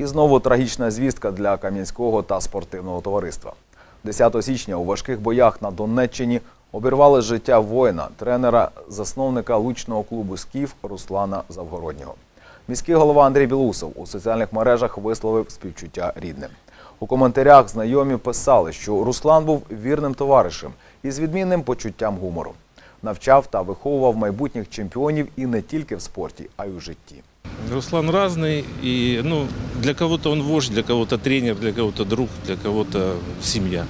І знову трагічна звістка для Кам'янського та спортивного товариства. 10 січня у важких боях на Донеччині обірвали життя воїна, тренера, засновника лучного клубу «Скіф» Руслана Завгороднього. Міський голова Андрій Білусов у соціальних мережах висловив співчуття рідним. У коментарях знайомі писали, що Руслан був вірним товаришем із відмінним почуттям гумору. Навчав та виховував майбутніх чемпіонів і не тільки в спорті, а й у житті. Руслан разный, и ну, для кого-то он вождь, для кого-то тренер, для кого-то друг, для кого-то семья.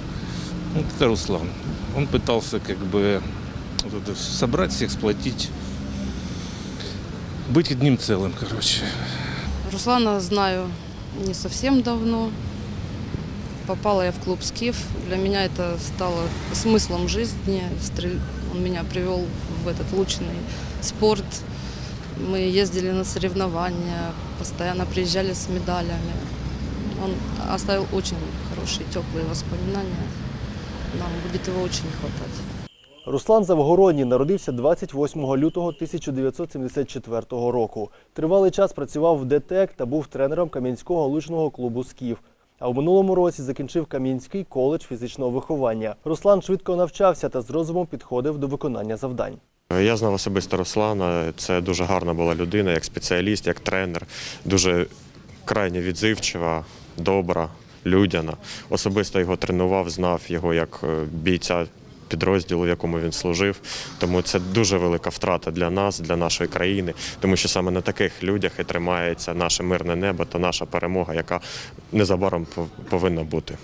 Вот это Руслан. Он пытался как бы вот это собрать всех, сплотить, быть одним целым, короче. Руслана знаю не совсем давно. Попала я в клуб «Скиф». Для меня это стало смыслом жизни. Он меня привел в этот лучный спорт. Мы ездили на соревнования, постоянно приезжали с медалями. Он оставил очень хорошие, теплые воспоминания. Нам будет его очень хватать. Руслан Завгородній народився 28 лютого 1974 року. Тривалий час працював в ДТЕК та був тренером Кам'янського лучного клубу «Скіф». А в минулому році закінчив Кам'янський коледж фізичного виховання. Руслан швидко навчався та з розумом підходив до виконання завдань. Я знав особисто Руслана. Це дуже гарна була людина, як спеціаліст, як тренер, дуже крайне відзивчива, добра, людяна. Особисто його тренував, знав його як е, бійця підрозділу, в якому він служив. Тому це дуже велика втрата для нас, для нашої країни, тому що саме на таких людях і тримається наше мирне небо та наша перемога, яка незабаром пов- повинна бути.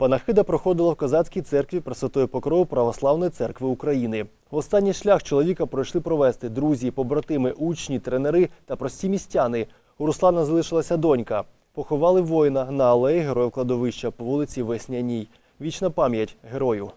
Панахида проходила в козацькій церкві Пресвятої Покрови Православної церкви України. Останній шлях чоловіка пройшли провести друзі, побратими, учні, тренери та прості містяни. У Руслана залишилася донька. Поховали воїна на алеї Героїв кладовища по вулиці Весняній. Вічна пам'ять герою.